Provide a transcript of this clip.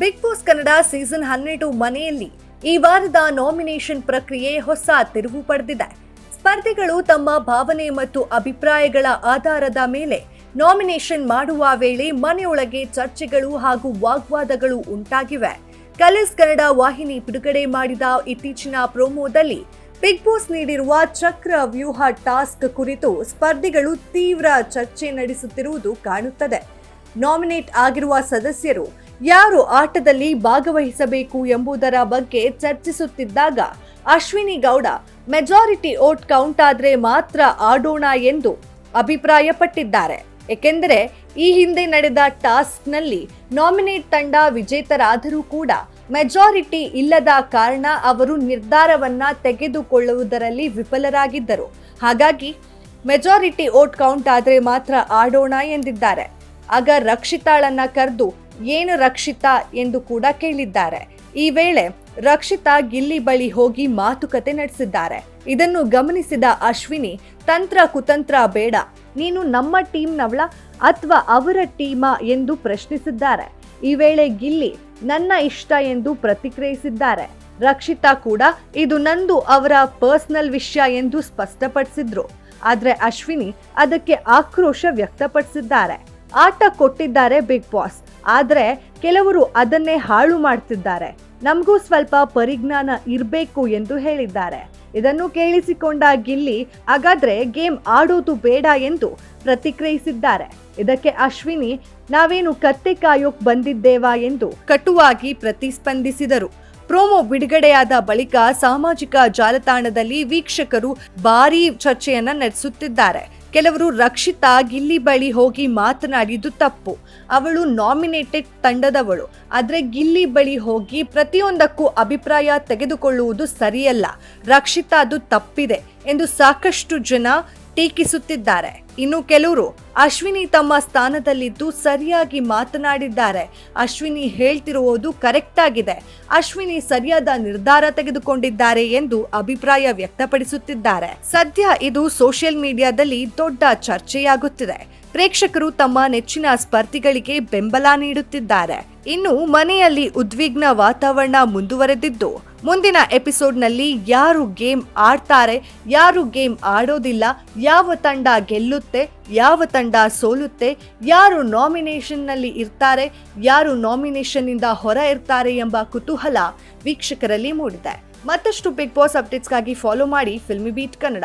Big boss Kannada season ಹನ್ನೆರಡು ಮನೆಯಲ್ಲಿ ಈ ವಾರದ ನಾಮಿನೇಷನ್ ಪ್ರಕ್ರಿಯೆ ಹೊಸ ತಿರುವು ಪಡೆದಿದೆ. ಸ್ಪರ್ಧಿಗಳು ತಮ್ಮ ಭಾವನೆ ಮತ್ತು ಅಭಿಪ್ರಾಯಗಳ ಆಧಾರದ ಮೇಲೆ ನಾಮಿನೇಷನ್ ಮಾಡುವ ವೇಳೆ ಮನೆಯೊಳಗೆ ಚರ್ಚೆಗಳು ಹಾಗೂ ವಾಗ್ವಾದಗಳು ಉಂಟಾಗಿವೆ. ಕಲರ್ಸ್ ಕನ್ನಡ ವಾಹಿನಿ ಬಿಡುಗಡೆ ಮಾಡಿದ ಇತ್ತೀಚಿನ ಪ್ರೋಮೋದಲ್ಲಿ ಬಿಗ್ ಬಾಸ್ ನೀಡಿರುವ ಚಕ್ರ ವ್ಯೂಹ ಟಾಸ್ಕ್ ಕುರಿತು ಸ್ಪರ್ಧಿಗಳು ತೀವ್ರ ಚರ್ಚೆ ನಡೆಸುತ್ತಿರುವುದು ಕಾಣುತ್ತದೆ. ನಾಮಿನೇಟ್ ಆಗಿರುವ ಸದಸ್ಯರು ಯಾರು ಆಟದಲ್ಲಿ ಭಾಗವಹಿಸಬೇಕು ಎಂಬುದರ ಬಗ್ಗೆ ಚರ್ಚಿಸುತ್ತಿದ್ದಾಗ Ashwini Gowda, majority vote count ಆದರೆ ಮಾತ್ರ ಆಡೋಣ ಎಂದು ಅಭಿಪ್ರಾಯಪಟ್ಟಿದ್ದಾರೆ. ಏಕೆಂದರೆ, ಈ ಹಿಂದೆ ನಡೆದ ಟಾಸ್ಕ್ನಲ್ಲಿ ನಾಮಿನೇಟ್ ತಂಡ ವಿಜೇತರಾದರೂ ಕೂಡ ಮೆಜಾರಿಟಿ ಇಲ್ಲದ ಕಾರಣ ಅವರು ನಿರ್ಧಾರವನ್ನ ತೆಗೆದುಕೊಳ್ಳುವುದರಲ್ಲಿ ವಿಫಲರಾಗಿದ್ದರು. ಹಾಗಾಗಿ, ಮೆಜಾರಿಟಿ ಓಟ್ ಕೌಂಟ್ ಆದರೆ ಮಾತ್ರ ಆಡೋಣ ಎಂದಿದ್ದಾರೆ. ಆಗ ರಕ್ಷಿತಾಳನ್ನ ಕರೆದು ಏನು ರಕ್ಷಿತಾ ಎಂದು ಕೂಡ ಕೇಳಿದ್ದಾರೆ. ಈ ವೇಳೆ ರಕ್ಷಿತಾ ಗಿಲ್ಲಿ ಬಳಿ ಹೋಗಿ ಮಾತುಕತೆ ನಡೆಸಿದ್ದಾರೆ. ಇದನ್ನು ಗಮನಿಸಿದ ಅಶ್ವಿನಿ, ತಂತ್ರ ಕುತಂತ್ರ ಬೇಡ. ನೀನು ನಮ್ಮ ಟೀಮ್ನವಳ ಅಥವಾ ಅವರ ಟೀಮಾ ಎಂದು ಪ್ರಶ್ನಿಸಿದ್ದಾರೆ. ಈ ವೇಳೆ ಗಿಲ್ಲಿ, ನನ್ನ ಇಷ್ಟ ಎಂದು ಪ್ರತಿಕ್ರಿಯಿಸಿದ್ದಾರೆ. ರಕ್ಷಿತಾ ಕೂಡ ಇದು ನಂದು ಅವರ ಪರ್ಸನಲ್ ವಿಷಯ ಎಂದು ಸ್ಪಷ್ಟಪಡಿಸಿದ್ರು. ಆದರೆ ಅಶ್ವಿನಿ ಅದಕ್ಕೆ ಆಕ್ರೋಶ ವ್ಯಕ್ತಪಡಿಸಿದ್ದಾರೆ. ಆಟ ಕೊಟ್ಟಿದ್ದಾರೆ ಬಿಗ್ ಬಾಸ್ ಆದರೆ ಕೆಲವರು ಅದನ್ನೇ ಹಾಳು ಮಾಡ್ತಿದ್ದಾರೆ. ನಮಗೂ ಸ್ವಲ್ಪ ಪರಿಜ್ಞಾನ ಇರಬೇಕು ಎಂದು ಹೇಳಿದ್ದಾರೆ. ಇದನ್ನು ಕೇಳಿಸಿಕೊಂಡ ಗಿಲ್ಲಿ ಹಾಗಾದ್ರೆ ಗೇಮ್ ಆಡೋದು ಬೇಡ ಎಂದು ಪ್ರತಿಕ್ರಿಯಿಸಿದ್ದಾರೆ. ಇದಕ್ಕೆ ಅಶ್ವಿನಿ, ನಾವೇನು ಕತ್ತೆ ಕಾಯೋಕ್ ಬಂದಿದ್ದೇವಾ ಎಂದು ಕಟುವಾಗಿ ಪ್ರತಿಸ್ಪಂದಿಸಿದರು. ಪ್ರೋಮೋ ಬಿಡುಗಡೆಯಾದ ಬಳಿಕ ಸಾಮಾಜಿಕ ಜಾಲತಾಣದಲ್ಲಿ ವೀಕ್ಷಕರು ಭಾರೀ ಚರ್ಚೆಯನ್ನ ನಡೆಸುತ್ತಿದ್ದಾರೆ. ಕೆಲವರು ರಕ್ಷಿತಾ ಗಿಲ್ಲಿ ಬಳಿ ಹೋಗಿ ಮಾತನಾಡಿದ್ದು ತಪ್ಪು. ಅವಳು ನಾಮಿನೇಟೆಡ್ ತಂಡದವಳು. ಆದರೆ ಗಿಲ್ಲಿ ಬಳಿ ಹೋಗಿ ಪ್ರತಿಯೊಂದಕ್ಕೂ ಅಭಿಪ್ರಾಯ ತೆಗೆದುಕೊಳ್ಳುವುದು ಸರಿಯಲ್ಲ. ರಕ್ಷಿತಾ ಅದು ತಪ್ಪಿದೆ ಎಂದು ಸಾಕಷ್ಟು ಜನ ಟೀಕಿಸುತ್ತಿದ್ದಾರೆ. ಇನ್ನು ಕೆಲವರು ಅಶ್ವಿನಿ ತಮ್ಮ ಸ್ಥಾನದಲ್ಲಿದ್ದು ಸರಿಯಾಗಿ ಮಾತನಾಡಿದ್ದಾರೆ. ಅಶ್ವಿನಿ ಹೇಳ್ತಿರುವುದು ಕರೆಕ್ಟ್ ಆಗಿದೆ. ಅಶ್ವಿನಿ ಸರಿಯಾದ ನಿರ್ಧಾರ ತೆಗೆದುಕೊಂಡಿದ್ದಾರೆ ಎಂದು ಅಭಿಪ್ರಾಯ ವ್ಯಕ್ತಪಡಿಸುತ್ತಿದ್ದಾರೆ. ಸದ್ಯ ಇದು ಸೋಷಿಯಲ್ ಮೀಡಿಯಾದಲ್ಲಿ ದೊಡ್ಡ ಚರ್ಚೆಯಾಗುತ್ತಿದೆ. ಪ್ರೇಕ್ಷಕರು ತಮ್ಮ ನೆಚ್ಚಿನ ಸ್ಪರ್ಧಿಗಳಿಗೆ ಬೆಂಬಲ ನೀಡುತ್ತಿದ್ದಾರೆ. ಇನ್ನು ಮನೆಯಲ್ಲಿ ಉದ್ವಿಗ್ನ ವಾತಾವರಣ ಮುಂದುವರೆದಿದ್ದು, ಮುಂದಿನ ಎಪಿಸೋಡ್ನಲ್ಲಿ ಯಾರು ಗೇಮ್ ಆಡ್ತಾರೆ, ಯಾರು ಗೇಮ್ ಆಡೋದಿಲ್ಲ, ಯಾವ ತಂಡ ಗೆಲ್ಲುತ್ತೆ, ಯಾವ ತಂಡ ಸೋಲುತ್ತೆ, ಯಾರು ನಾಮಿನೇಷನ್ನಲ್ಲಿ ಇರ್ತಾರೆ, ಯಾರು ನಾಮಿನೇಷನ್ನಿಂದ ಹೊರ ಇರ್ತಾರೆ ಎಂಬ ಕುತೂಹಲ ವೀಕ್ಷಕರಲ್ಲಿ ಮೂಡಿದೆ. ಮತ್ತಷ್ಟು ಬಿಗ್ ಬಾಸ್ ಅಪ್ಡೇಟ್ಸ್ಗಾಗಿ ಫಾಲೋ ಮಾಡಿ ಫಿಲ್ಮಿ ಬೀಟ್ ಕನ್ನಡ.